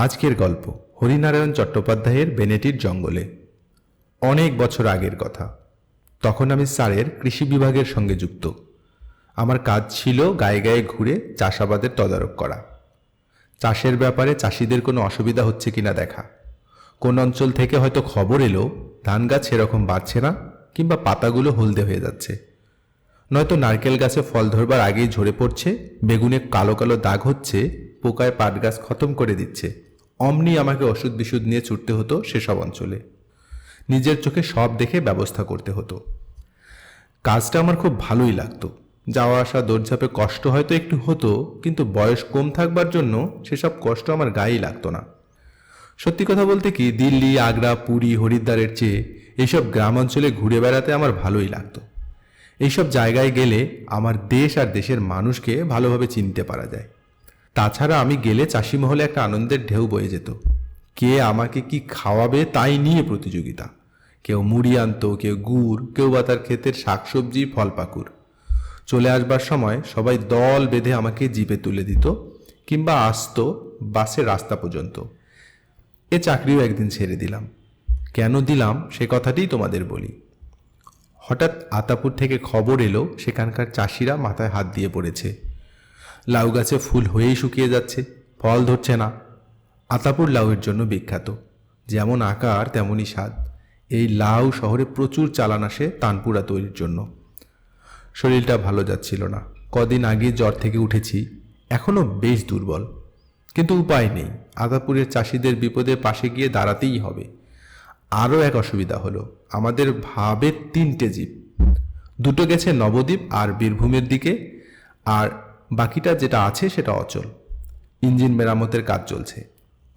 আজকের গল্প হরিনারায়ণ চট্টোপাধ্যায়ের বেনেটির জঙ্গলে। অনেক বছর আগের কথা। তখন আমি স্যারের কৃষি বিভাগের সঙ্গে যুক্ত। আমার কাজ ছিল গায়ে গায়ে ঘুরে চাষাবাদের তদারক করা। চাষের ব্যাপারে চাষিদের কোনো অসুবিধা হচ্ছে কিনা দেখা। কোন অঞ্চল থেকে হয়তো খবর এলো, ধান গাছ সেরকম বাড়ছে না কিংবা পাতাগুলো হলদে হয়ে যাচ্ছে। নয়তো নারকেল গাছে ফল ধরবার আগেই ঝরে পড়ছে, বেগুনে কালো কালো দাগ হচ্ছে, পোকায় পাট গাছ খতম করে দিচ্ছে। অমনি আমাকে ওষুধ বিশুদ্ধ নিয়ে ছুটতে হতো সেসব অঞ্চলে। নিজের চোখে সব দেখে ব্যবস্থা করতে হতো। কাজটা আমার খুব ভালোই লাগতো। যাওয়া আসা, দৌড়ঝাপে কষ্ট হয়তো একটু হতো, কিন্তু বয়স কম থাকবার জন্য সেসব কষ্ট আমার গায়েই লাগতো না। সত্যি কথা বলতে কি, দিল্লি, আগ্রা, পুরী, হরিদ্বারের চেয়ে এইসব গ্রাম অঞ্চলে ঘুরে বেড়াতে আমার ভালোই লাগতো। এইসব জায়গায় গেলে আমার দেশ আর দেশের মানুষকে ভালোভাবে চিনতে পারা যায়। তাছাড়া আমি গেলে চাষি মহলে একটা আনন্দের ঢেউ বয়ে যেত। কে আমাকে কি খাওয়াবে তাই নিয়ে প্রতিযোগিতা। কেউ মুড়ি আনতো, কেউ গুড়, কেউ বা তার ক্ষেতের শাকসবজি ফল পাকুর চলে আসবার সময় সবাই দল বেঁধে আমাকে জিপে তুলে দিত কিংবা আসতো বাসে রাস্তা পর্যন্ত। এ চাকরিও একদিন ছেড়ে দিলাম। কেন দিলাম সে কথাটিই তোমাদের বলি। হঠাৎ আতাপুর থেকে খবর এলো, সেখানকার চাষিরা মাথায় হাত দিয়ে পড়েছে। লাউ গাছে ফুল হয়েই শুকিয়ে যাচ্ছে, ফল ধরছে না। আতাপুর লাউয়ের জন্য বিখ্যাত, যেমন আকার তেমনই স্বাদ। এই লাউ শহরে প্রচুর চালান আসে তানপুরা তৈরির জন্য। শরীরটা ভালো যাচ্ছিল না। কদিন আগে জ্বর থেকে উঠেছি, এখনও বেশ দুর্বল। কিন্তু উপায় নেই আদাপুরের চাষিদের বিপদে পাশে গিয়ে দাঁড়াতেই হবে। আরও এক অসুবিধা হলো, আমাদের ভাবের তিনটে জীব। দুটো গেছে নবদ্বীপ আর বীরভূমের দিকে, আর বাকিটা যেটা আছে সেটা অচল। ইঞ্জিন মেরামতের কাজ চলছে।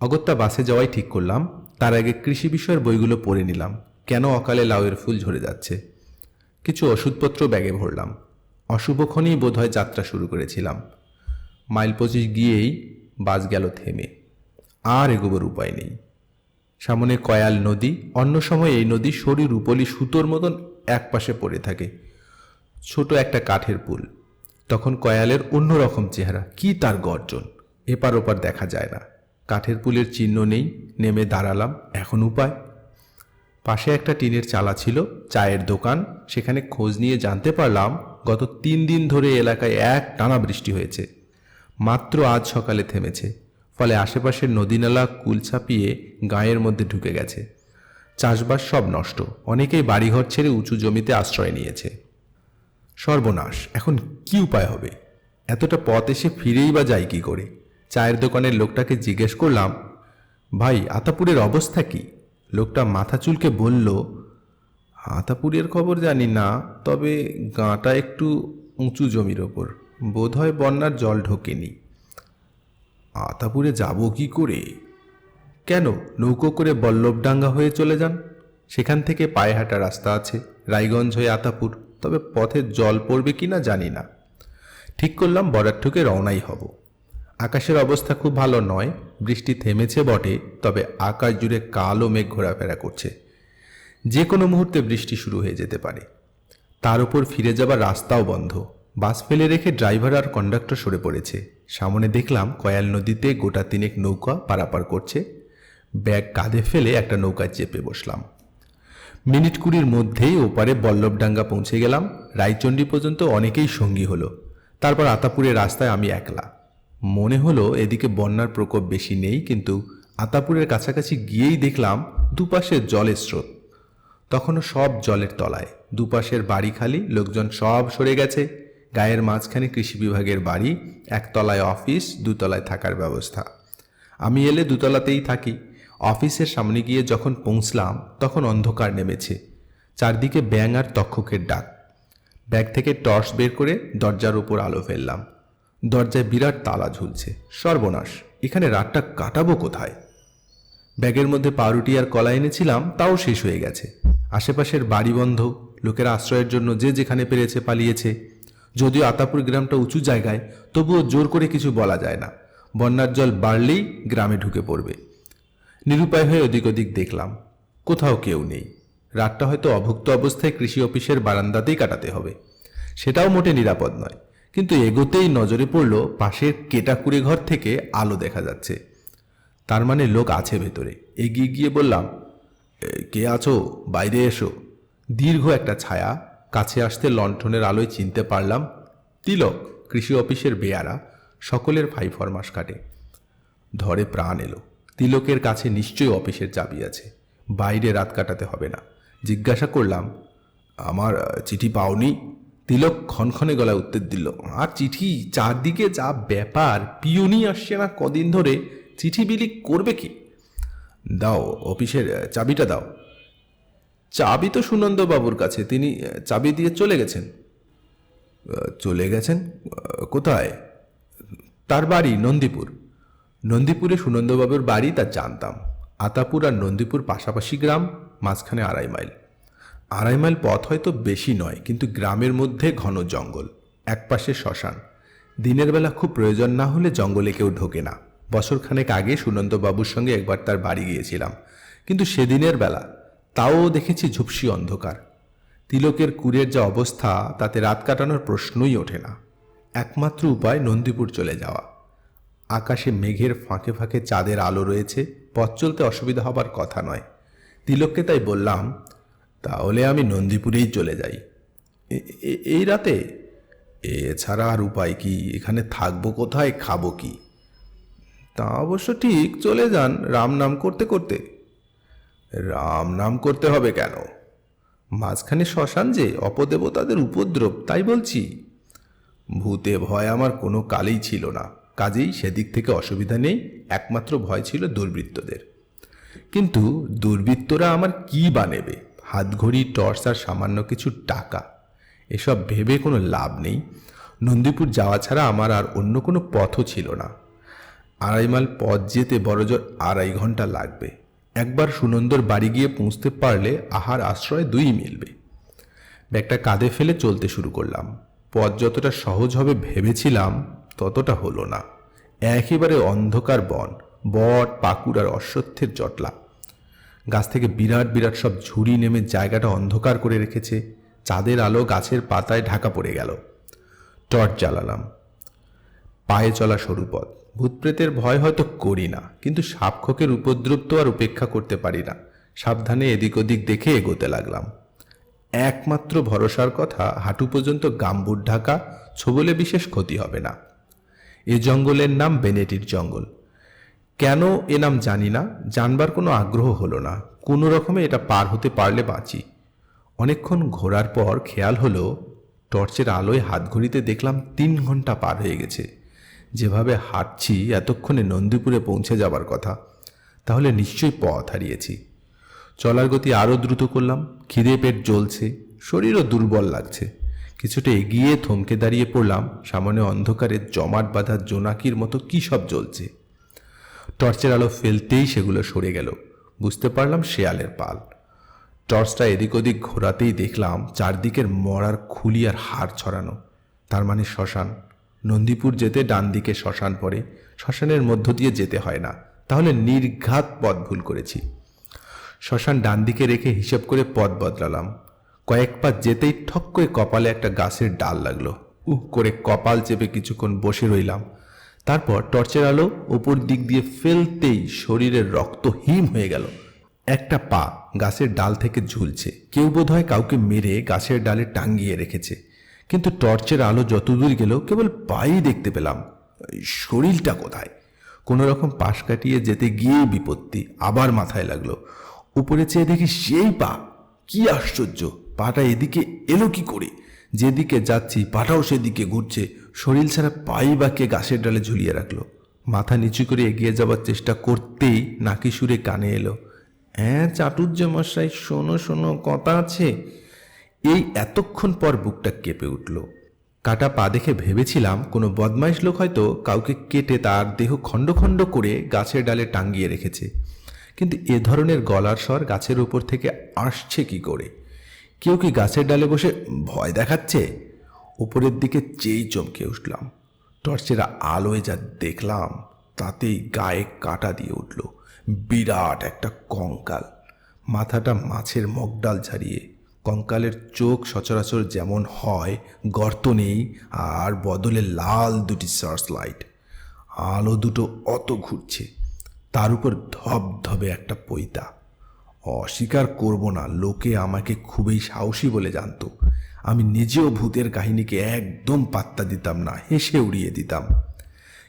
অগত্যা বাসে যাওয়াই ঠিক করলাম, তার আগে কৃষি বিষয়ের বইগুলো পড়ে নিলাম, কেন অকালে লাউয়ের ফুল ঝরে যাচ্ছে। কিছু ওষুধপত্র ব্যাগে ভরলাম। অশুভক্ষণেই বোধহয় যাত্রা শুরু করেছিলাম। মাইল পঁচিশ গিয়েই বাস গেল থেমে। আর এগোবার উপায় নেই। সামনে কয়াল নদী, অন্য সময় এই নদী শরীর রূপলি সুতোর মতন একপাশে পড়ে থাকে। ছোট একটা কাঠের পুল। তখন কয়ালের অন্যরকম চেহারা। কি তার গর্জন? এপার ওপার দেখা যায় না। কাঠের পুলের চিহ্ন নেই, নেমে দাঁড়ালাম, এখন উপায়? পাশে একটা টিনের চালা ছিল, চায়ের দোকান, সেখানে খোঁজ নিয়ে জানতে পারলাম, গত তিন দিন ধরে এলাকায় এক টানা বৃষ্টি হয়েছে। মাত্র আজ সকালে থেমেছে, ফলে আশেপাশের নদীনালা কুল ছাপিয়ে গাঁয়ের মধ্যে ঢুকে গেছে। চাষবাস সব নষ্ট, অনেকেই বাড়িঘর ছেড়ে উঁচু জমিতে আশ্রয় নিয়েছে। সর্বনাশ। এখন কি উপায় হবে? এতটা পথ এসে ফিরেই বা যাই কি করে? চায়ের দোকানের লোকটাকে জিজ্ঞেস করলাম, ভাই, আতাপুরের অবস্থা কি? লোকটা মাথা চুলকে বলল, আতাপুরের খবর জানি না, তবে গাঁটা একটু উঁচু জমির ওপর। বোধহয় বন্যার জল ঢোকেনি। আতাপুরে যাব কি করে? কেন নৌকো করে বল্লভডাঙ্গা হয়ে চলে যান? সেখান থেকে পায়ে হাঁটা রাস্তা আছে, রায়গঞ্জ হয়ে আতাপুর। তবে পথে জল পড়বে কিনা জানি না। ঠিক করলাম, বর্ডার ঠুকে রওনাই হব। আকাশের অবস্থা খুব ভালো নয়, বৃষ্টি থেমেছে বটে, তবে আকাশ জুড়ে কালো মেঘ ঘোরাফেরা করছে। যে কোনো মুহূর্তে বৃষ্টি শুরু হয়ে যেতে পারে। তার উপর ফিরে যাবার রাস্তাও বন্ধ। বাস ফেলে রেখে ড্রাইভার আর কন্ডাক্টর সরে পড়েছে। সামনে দেখলাম কয়াল নদীতে গোটা তিনেক নৌকা পারাপার করছে। ব্যাগ কাঁধে ফেলে একটা নৌকায় চেপে বসলাম। মিনিট কুড়ির মধ্যেই ওপারে বল্লভডাঙ্গা পৌঁছে গেলাম। রায়চণ্ডী পর্যন্ত অনেকেই সঙ্গী হলো। তারপর আতাপুরের রাস্তায় আমি একলা। মনে হলো এদিকে বন্যার প্রকোপ বেশি নেই, কিন্তু আতাপুরের কাছাকাছি গিয়েই দেখলাম দুপাশে জলের স্রোত। তখনও সব জলের তলায়, দুপাশের বাড়ি খালি, লোকজন সব সরে গেছে। গায়ের মাঝখানে কৃষি বিভাগের বাড়ি, একতলায় অফিস, দুতলায় থাকার ব্যবস্থা। আমি এলে দুতলাতেই থাকি। অফিসের সামনে গিয়ে যখন পৌঁছলাম, তখন অন্ধকার নেমেছে। চারদিকে ব্যাং আর তক্ষকের ডাক। ব্যাগ থেকে টর্চ বের করে দরজার উপর আলো ফেললাম। দরজায় বিরাট তালা ঝুলছে। সর্বনাশ! এখানে রাতটা কাটাবো কোথায়? ব্যাগের মধ্যে পাউরুটি আর কলা এনেছিলাম, তাও শেষ হয়ে গেছে। আশেপাশের বাড়ি বন্ধ, লোকেরা আশ্রয়ের জন্য যে যেখানে পেরেছে পালিয়েছে। যদিও আতাপুর গ্রামটা উঁচু জায়গায়, তবুও জোর করে কিছু বলা যায় না। বন্যার জল বাড়লেই গ্রামে ঢুকে পড়বে। নিরুপায় হয়ে ওদিক ওদিক দেখলাম। কোথাও কেউ নেই। রাতটা হয়তো অভুক্ত অবস্থায় কৃষি অফিসের বারান্দাতেই কাটাতে হবে। সেটাও মোটে নিরাপদ নয়। কিন্তু এগোতেই নজরে পড়ল পাশের কেটাকুড়ে ঘর থেকে আলো দেখা যাচ্ছে। তার মানে লোক আছে ভেতরে। এগিয়ে গিয়ে বললাম কে আছো? বাইরে এসো। দীর্ঘ একটা ছায়া, কাছে আসতে লণ্ঠনের আলোয় চিনতে পারলাম, তিলক, কৃষি অফিসের বেয়ারা, সকলের ফাই ফরমাস কাটে। ধরে প্রাণ এলো। তিলকের কাছে নিশ্চয়ই অফিসের চাবি আছে। বাইরে রাত কাটাতে হবে না। জিজ্ঞাসা করলাম, আমার চিঠি পাওনি? তিলক ক্ষণক্ষণে গলায় উত্তর দিল, আর চিঠি চারদিকে যা ব্যাপার পিওনি আসছে না কদিন ধরে, চিঠি বিলি করবে কি? দাও, অফিসের চাবিটা দাও। চাবি তো সুনন্দবাবুর কাছে, তিনি চাবি দিয়ে চলে গেছেন। চলে গেছেন? কোথায়? তার বাড়ি, নন্দীপুর। নন্দীপুরে সুনন্দবাবুর বাড়ি তা জানতাম। আতাপুর আর নন্দীপুর পাশাপাশি গ্রাম, মাঝখানে আড়াই মাইল। আড়াই মাইল পথ হয়তো বেশি নয়, কিন্তু গ্রামের মধ্যে ঘন জঙ্গল, একপাশে শ্মশান। দিনের বেলা খুব প্রয়োজন না হলে জঙ্গলে কেউ ঢোকে না। বছরখানেক আগে সুনন্দবাবুর সঙ্গে একবার তার বাড়ি গিয়েছিলাম। কিন্তু সেদিনের বেলা তাও দেখেছি ঝুপসি অন্ধকার। তিলকের কুরের যা অবস্থা, তাতে রাত কাটানোর প্রশ্নই ওঠে না। একমাত্র উপায় নন্দীপুর চলে যাওয়া। আকাশে মেঘের ফাঁকে ফাঁকে চাঁদের আলো রয়েছে, পথ চলতে অসুবিধা হবার কথা নয়। তিলককে তাই বললাম, তাহলে আমি নন্দীপুরেই চলে যাই। এই রাতে? এছাড়া আর উপায় কি? এখানে থাকব কোথায়? খাব কি? তা অবশ্য ঠিক, চলে যান, রাম নাম করতে করতে। রাম নাম করতে হবে কেন? মাঝখানে শ্মশান যে, অপদেবতাদের উপদ্রব, তাই বলছি। ভূতে ভয় আমার কোনো কালেই ছিল না। কাজেই সেদিক থেকে অসুবিধা নেই, একমাত্র ভয় ছিল দুর্বৃত্তদের। কিন্তু দুর্বৃত্তরা আমার কি বা নেবে হাতঘড়ি টর্চ আর সামান্য কিছু টাকা। এসব ভেবে কোনো লাভ নেই। নন্দীপুর যাওয়া ছাড়া আমার আর অন্য কোনো পথও ছিল না। আড়াই মাইল পথ যেতে বড়জোর আড়াই ঘণ্টা লাগবে। একবার সুনন্দর বাড়ি গিয়ে পৌঁছতে পারলে আহার আশ্রয় দুই মিলবে। ব্যাগটা কাঁধে ফেলে চলতে শুরু করলাম। পথ যতটা সহজ হবে ভেবেছিলাম ততটা হলো না। একেবারে অন্ধকার বন, বট, পাকুড় আর অশ্বত্থের জটলা। গাছ থেকে বিরাট বিরাট সব ঝুড়ি নেমে জায়গাটা অন্ধকার করে রেখেছে। চাঁদের আলো গাছের পাতায় ঢাকা পড়ে গেল। টর্চ জ্বালালাম। পায়ে চলা সরু পথ। ভূতপ্রেতের ভয় হয়তো করি না, কিন্তু সাপখোকের উপদ্রব তো আর উপেক্ষা করতে পারি না। সাবধানে এদিক ওদিক দেখে এগোতে লাগলাম। একমাত্র ভরসার কথা, হাঁটু পর্যন্ত গাম্বুর ঢাকা, ছোবলে বিশেষ ক্ষতি হবে না। এ জঙ্গলের নাম বেনেটির জঙ্গল। কেন এ নাম জানি না, জানবার কোনো আগ্রহ হলো না। কোনো রকমে এটা পার হতে পারলে বাঁচি। অনেকক্ষণ ঘোরার পর খেয়াল হলো, টর্চের আলোয় হাত ঘড়িতে দেখলাম তিন ঘণ্টা পার হয়ে গেছে। যেভাবে হাঁটছি, এতক্ষণে নন্দীপুরে পৌঁছে যাবার কথা। তাহলে নিশ্চয়ই পথ হারিয়েছি। চলার গতি আরও দ্রুত করলাম, খিদে পেট জ্বলছে, শরীরও দুর্বল লাগছে। কিছুটা এগিয়ে থমকে দাঁড়িয়ে পড়লাম, সামনে অন্ধকারে জমাট বাঁধা জোনাকির মতো কী সব জ্বলছে। টর্চের আলো ফেলতেই সেগুলো সরে গেল। বুঝতে পারলাম শেয়ালের পাল। টর্চটা এদিক ওদিক ঘোরাতেই দেখলাম চারদিকের মরার খুলি আর হাড় ছড়ানো। তার মানে শ্মশান। নন্দীপুর যেতে ডান দিকে শ্মশান পড়ে। শ্মশানের মধ্য দিয়ে যেতে হয় না। তাহলে নির্ঘাত পথ ভুল করেছি। শ্মশান ডান দিকে রেখে হিসেব করে পথ বদলালাম। কয়েক পা যেতেই ঠক করে কপালে একটা গাছের ডাল লাগল। উহ, করে কপাল চেপে কিছুক্ষণ বসে রইলাম। তারপর টর্চের আলো ওপর দিক দিয়ে ফেলতেই শরীরের রক্ত হিম হয়ে গেল। একটা পা গাছের ডাল থেকে ঝুলছে। কেউ বোধহয় কাউকে মেরে গাছের ডালে টাঙ্গিয়ে রেখেছে। কিন্তু টর্চের আলো যতদূর গেল, কেবল পাই দেখতে পেলাম। শরীরটা কোথায়? কোনো রকম পাশ কাটিয়ে যেতে গিয়ে বিপত্তি আবার মাথায় লাগল। উপরে চেয়ে দেখি সেই পা। কি আশ্চর্য! পাটা এদিকে এলো কি করে? যেদিকে যাচ্ছি, পাটাও সেদিকে ঘুরছে। শরীর ছাড়া পাই বাকে গাছের ডালে ঝুলিয়ে রাখল। মাথা নিচু করে এগিয়ে যাবার চেষ্টা করতেই নাকি সুরে কানে এলো হ্যাঁ চাটুর্য মশাই, শোনো শোনো, কথা আছে। এই এতক্ষণ পর বুকটা কেঁপে উঠল। কাটা পা দেখে ভেবেছিলাম কোনো বদমাইশ লোক হয়তো কাউকে কেটে তার দেহ খণ্ড খণ্ড করে গাছের ডালে টাঙ্গিয়ে রেখেছে। কিন্তু এ ধরনের গলার স্বর গাছের উপর থেকে আসছে কি করে? কেউ কি গাছের ডালে বসে ভয় দেখাচ্ছে? উপরের দিকে চেয়েই চমকে উঠলাম। টর্চের আলোয় যা দেখলাম, তাতেই গায়ে কাটা দিয়ে উঠল। বিরাট একটা কঙ্কাল। মাথাটা মাছের মগডাল ছাড়িয়ে কঙ্কালের চোখ সচরাচর যেমন হয়, গর্ত নেই, আর বদলে লাল দুটি সার্চ লাইট আলো দুটো অত ঘুরছে, তার উপর ধবধবে একটা পৈতা। অস্বীকার করব না, লোকে আমাকে খুবই সাহসী বলে জানতো। আমি নিজেও ভূতের কাহিনীকে একদম পাত্তা দিতাম না, হেসে উড়িয়ে দিতাম।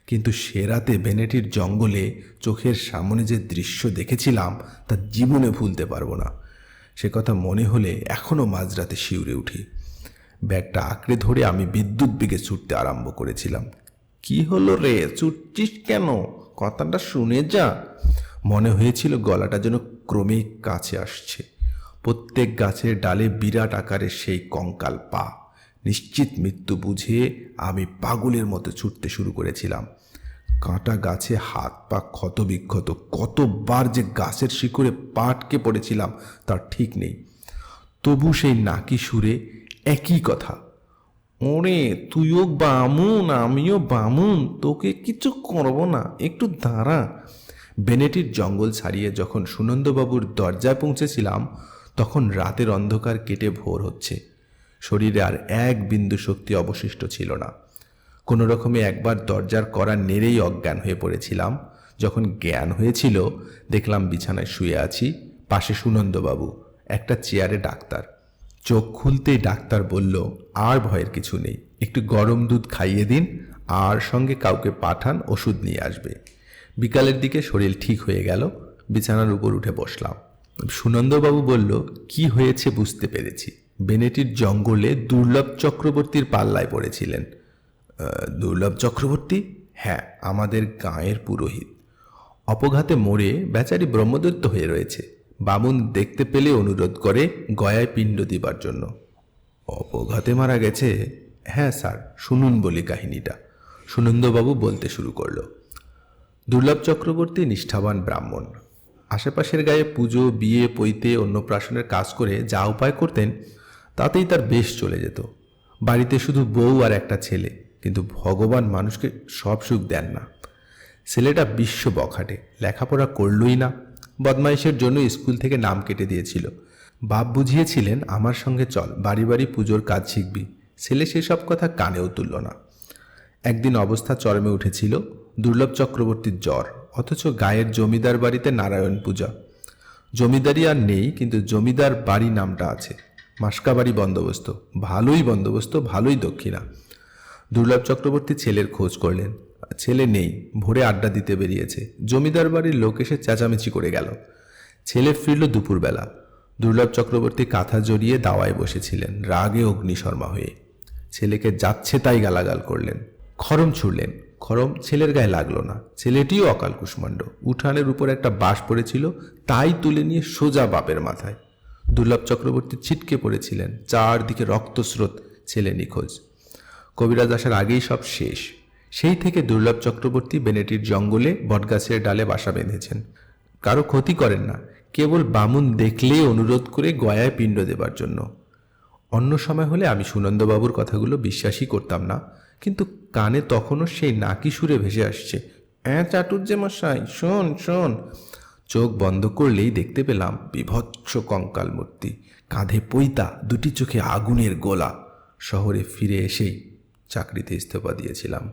কিন্তু সে রাতে বেনেটির জঙ্গলে চোখের সামনে যে দৃশ্য দেখেছিলাম, তা জীবনে ভুলতে পারব না। সে কথা মনে হলে এখনও মাঝরাতে শিউরে উঠি। ব্যাগটা আঁকড়ে ধরে আমি বিদ্যুৎ বেগে ছুটতে আরম্ভ করেছিলাম। কি হলো রে? ছুটছিস কেন? কথাটা শুনে যা। মনে হয়েছিল গলাটা যেন ক্রমেই কাছে আসছে। প্রত্যেক গাছের ডালে বিরাট আকারের সেই কঙ্কাল পা। নিশ্চিত মৃত্যু বুঝে আমি পাগলের মতো ছুটতে শুরু করেছিলাম। কাঁটা গাছে হাত পা ক্ষত বিক্ষত কতবার যে গাছের শিকড়ে পাটকে পড়েছিলাম তার ঠিক নেই। তবু সেই নাকি সুরে একই কথা, ওরে, তুইও বামুন, আমিও বামুন, তোকে কিছু করব না, একটু দাঁড়া। বেনেটির জঙ্গল ছাড়িয়ে যখন সুনন্দবাবুর দরজায় পৌঁছেছিলাম, তখন রাতের অন্ধকার কেটে ভোর হচ্ছে। শরীরে আর এক বিন্দু শক্তি অবশিষ্ট ছিল না। কোনো রকমে একবার দরজার করা নেড়েই অজ্ঞান হয়ে পড়েছিলাম। যখন জ্ঞান হয়েছিল, দেখলাম বিছানায় শুয়ে আছি। পাশে সুনন্দবাবু, একটা চেয়ারে ডাক্তার। চোখ খুলতেই ডাক্তার বলল, আর ভয়ের কিছু নেই। একটু গরম দুধ খাইয়ে দিন, আর সঙ্গে কাউকে পাঠান, ওষুধ নিয়ে আসবে। বিকালের দিকে শরীর ঠিক হয়ে গেল, বিছানার উপর উঠে বসলাম। সুনন্দবাবু বলল, কি হয়েছে বুঝতে পেরেছি। বেনেটির জঙ্গলে দুর্লভ চক্রবর্তীর পাল্লায় পড়েছিলেন। দুর্লভ চক্রবর্তী? হ্যাঁ আমাদের গাঁয়ের পুরোহিত। অপঘাতে মরে বেচারি ব্রহ্মদত্ত হয়ে রয়েছে। বামুন দেখতে পেলে অনুরোধ করে গয়ায় পিণ্ড দিবার জন্য। অপঘাতে মারা গেছে? হ্যাঁ স্যার, শুনুন বলি কাহিনীটা। সুনন্দবাবু বলতে শুরু করল দুর্লভ চক্রবর্তী নিষ্ঠাবান ব্রাহ্মণ। আশেপাশের গায়ে পুজো, বিয়ে, পৈতে, অন্নপ্রাশনের কাজ করে যা উপায় করতেন, তাতেই তার বেশ চলে যেত। বাড়িতে শুধু বউ আর একটা ছেলে, কিন্তু ভগবান মানুষকে সব সুখ দেন না। ছেলেটা বিশ্ব বখাটে, লেখাপড়া করলই না। বদমাইশের জন্য স্কুল থেকে নাম কেটে দিয়েছিল। বাপ বুঝিয়েছিলেন, আমার সঙ্গে চল, বাড়ি বাড়ি পুজোর কাজ শিখবি। ছেলে সেসব কথা কানেও তুলল না। একদিন অবস্থা চরমে উঠেছিল। দুর্লভ চক্রবর্তীর জ্বর, অথচ গায়ের জমিদার বাড়িতে নারায়ণ পূজা। জমিদারি আর নেই, কিন্তু জমিদার বাড়ি নামটা আছে। মাসকাবাড়ি বন্দোবস্ত, ভালোই বন্দোবস্ত, ভালোই দক্ষিণা। দুর্লভ চক্রবর্তী ছেলের খোঁজ করলেন। ছেলে নেই, ভোরে আড্ডা দিতে বেরিয়েছে। জমিদার বাড়ির লোক এসে চেঁচামেচি করে গেল। ছেলে ফিরল দুপুরবেলা। দুর্লভ চক্রবর্তী কাঁথা জড়িয়ে দাওয়ায় বসেছিলেন, রাগে অগ্নিশর্মা হয়ে। ছেলেকে যাচ্ছে তাই গালাগাল করলেন। খরম ছুড়লেন। খরম ছেলের গায়ে লাগল না। ছেলেটিও অকাল কুষ্মাণ্ড। উঠানের উপর একটা বাঁশ পড়েছিল, তাই তুলে নিয়ে সোজা বাপের মাথায়। দুর্লভ চক্রবর্তী ছিটকে পড়েছিলেন, চারদিকে রক্তস্রোত, ছেলে নিখোঁজ। কবিরাজ আসার আগেই সব শেষ। সেই থেকে দুর্লভ চক্রবর্তী বেনেটির জঙ্গলে বটগাছের ডালে বাসা বেঁধেছেন। কারও ক্ষতি করেন না, কেবল বামুন দেখলেই অনুরোধ করে গয়ায় পিণ্ড দেবার জন্য। অন্য সময় হলে আমি সুনন্দবাবুর কথাগুলো বিশ্বাসই করতাম না, কিন্তু কানে তখনও সেই নাকি সুরে ভেসে আসছে। হ্যাঁ চাটুর্যে মশাই, শোন শোন। চোখ বন্ধ করলেই দেখতে পেলাম বিভৎস কঙ্কাল মূর্তি, কাঁধে পৈতা, দুটি চোখে আগুনের গোলা। শহরে ফিরে এসেই চাকরিতে ইস্তফা দিয়েছিলাম।